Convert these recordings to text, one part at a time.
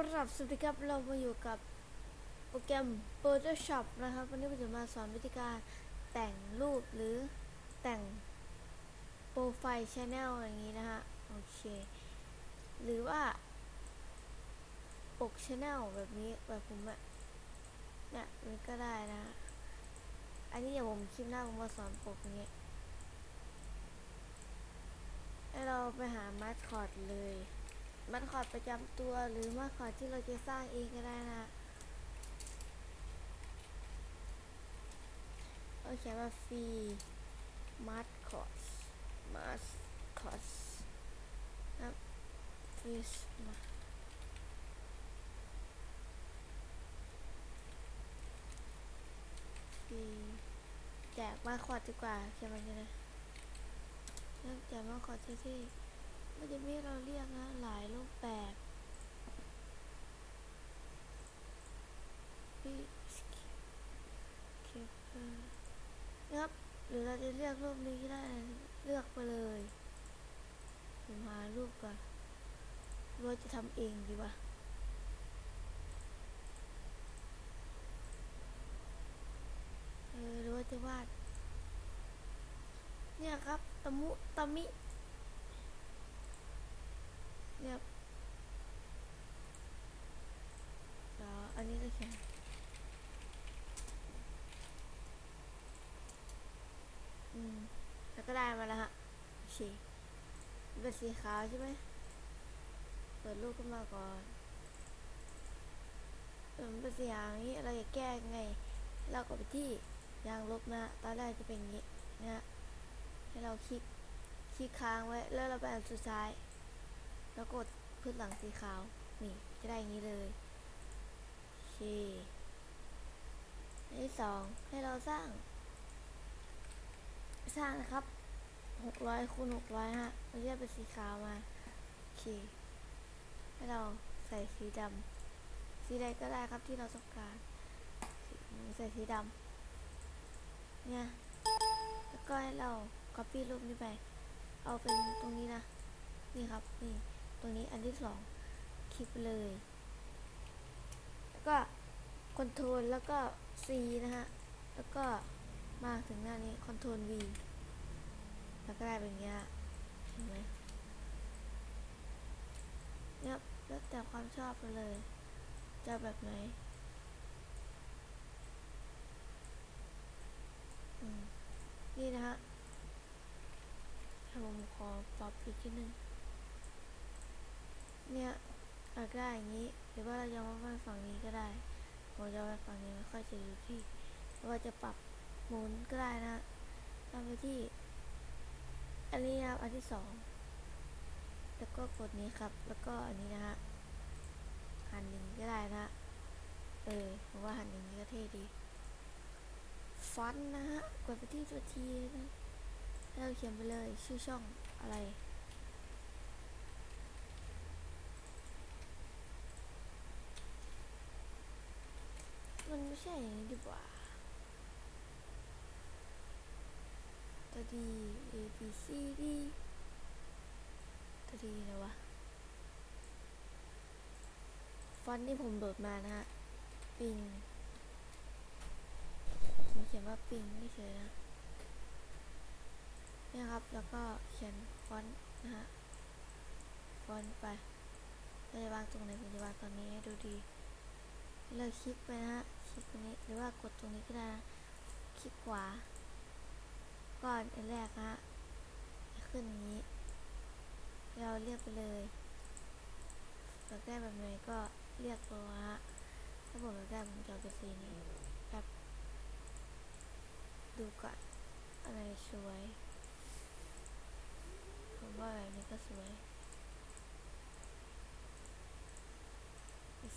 ครับสวัสดีครับเรามาอยู่กับโปรแกรม Photoshop นะครับ วันนี้ผมจะมาสอนวิธีการแต่งรูปหรือแต่งโปรไฟล์ชแนลอย่างนี้นะฮะโอเค หรือว่า ปกชแนลแบบนี้แบบผมอะเนี่ยมันก็ได้นะ อันนี้เดี๋ยวผมคลิปหน้าผมมาสอนปกอย่างเงี้ยให้เราไปหามาสคอตเลย มาสคอตประจำตัวหรือมาสคอตที่เราจะสร้างเองก็ได้นะเราเขียนว่าฟรีมาสคอตมาสคอตนะฟรีมาฟรีแจกมาคอตดีกว่าเขียนมันจะนะเริ่มแจกมาคอตที่ๆ มันจะมีให้เราเรียกนะหลายรูปแบบพี่เคเปอร์นะครับหรือเราจะเลือกรูปนี้ก็ได้เลือกไปเลยผมหารูปก่อนหรือว่าจะทำเองดีวะเออหรือว่าจะวาด เนี่ยครับตะมุตะมิ เนี่ยแล้วอันนี้ก็เขียนอืม แล้วก็ได้มาแล้วฮะ เป็นสีขาวใช่ไหมเปิดรูปขึ้นมาก่อนเออเป็นสีอย่างนี้เราจะแก้ยังไง เราก็ไปที่ยางลบนะตอนแรกจะเป็นอย่างนี้นะฮะให้เราคลิกคลิกค้างไว้แล้วเราไปอันสุดท้าย แล้วกดพื้นหลังสีขาวนี่จะได้อย่างนี้เลยโอเคอันที่สองให้เราสร้าง สร้างนะครับ หกร้อยคูณหกร้อยฮะเราจะเป็นสีขาวมาโอเคให้เราใส่สีดำสีใดก็ได้ครับที่เราต้องการใส่สีดำเนี่ยแล้วก็ให้เรา copy รูปนี้ไป เอาเป็นตรงนี้นะ นี่ครับ นี่ ตรงนี้อันที่สองคลิปเลย แล้วก็คอนโทรลแล้วก็ C นะฮะ แล้วก็มาถึงหน้านี้คอนโทรล V แล้วก็ได้เป็นเงี้ยเห็นไหมเนี่ยแล้วแต่ความชอบไปเลยจะแบบไหนอืมนี่นะฮะถ้าผมขอปรับอีกทีหนึ่งเนี่ยเราได้อย่างนี้ หรือว่าเราจะมาไว้ฝั่งนี้ก็ได้ผมจะไว้ฝั่งนี้ไม่ค่อยจะอยู่ที่หรือว่าจะปรับหมุนก็ได้นะทำไปที่ อันนี้ครับอันที่สองแล้วก็กดนี้ครับ แล้วก็อันนี้นะฮะหันหนึ่างก็ได้นะเออผมว่าหันอย่างนี้ก็เท่ดีฟอนนะฮะกดไปที่ตัวทีนะแล้วเราเขียนไปเลยชื่อช่องอะไรมันไม่ใช่อย่างนี้ดีกว่า ตัวดี A B C D ตัวดีนะวะ ฟอนต์ที่ผมโดดมานะฮะ ปิงผมเขียนว่าปิงไม่เฉยนะนี่ครับ แล้วก็เขียนฟอนต์นะฮะ ฟอนต์ไปเราจะวางตรงไหนผมจะวางตรงนี้ให้ดูดี เราคลิกไปนะฮะ คลิกตรงนี้ หรือว่ากดตรงนี้ก็ได้นะคลิกขวา ก่อนอันแรกนะฮะขึ้นอย่างนี้ เราเรียกไปเลยอยากได้แบบไหนก็เรียกตัวฮะถ้าผมอยากได้ผมจะเอเป็นสีนี้แบบดูก่อนอะไรสวย ผมว่าแบบนี้ก็สวย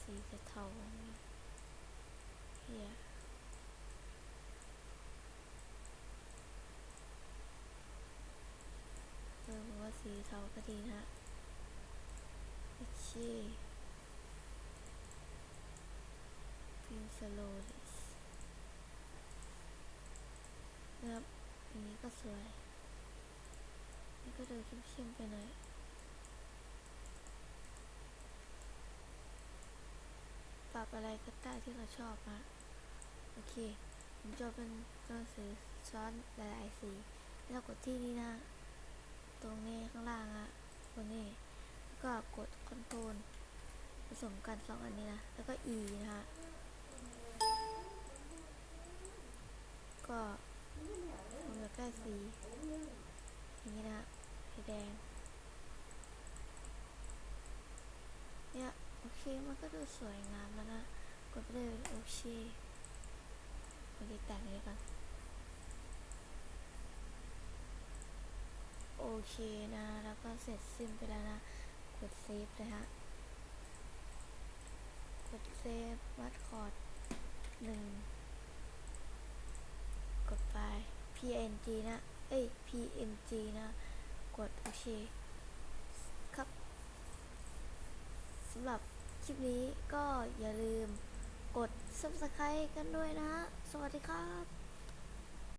สีจะเทาอย่างนี้เฮียเออผมว่าสีเทาก็ดีนะโอเคพิมสโลว์นะครับอันนี้ก็สวย นี่ก็ดูเข้มๆไปหน่อยปรับอะไรก็ได้ที่เราชอบนะโอเคผมจะเป็นตัวสือซ้อนหลายๆสีแล้วกดที่นี่นะ ตรงนี้ข้างล่างอะตรงนี้ แล้วก็กดคอนโทรลผส มกันสองอันนี้นะ แล้วก็ E นะฮะก็ผมอยากได้สีอย่างนี้นะสีแดง เนี่ย โอเค มันก็ดูสวยงามแล้วนะ กดไปเลยโอเคโอเคแต่งเลยก่อนโอเคนะ แล้วก็เสร็จสิ้นไปแล้วนะ กดเซฟเลยฮะ ซฟวัดคอร์ดหนึ่งกดไป png นะ เอ้ย png นะ กดโอเคครับสำหรับคลิปนี้ก็อย่าลืมกด subscribe กันด้วยนะ สวัสดีครับ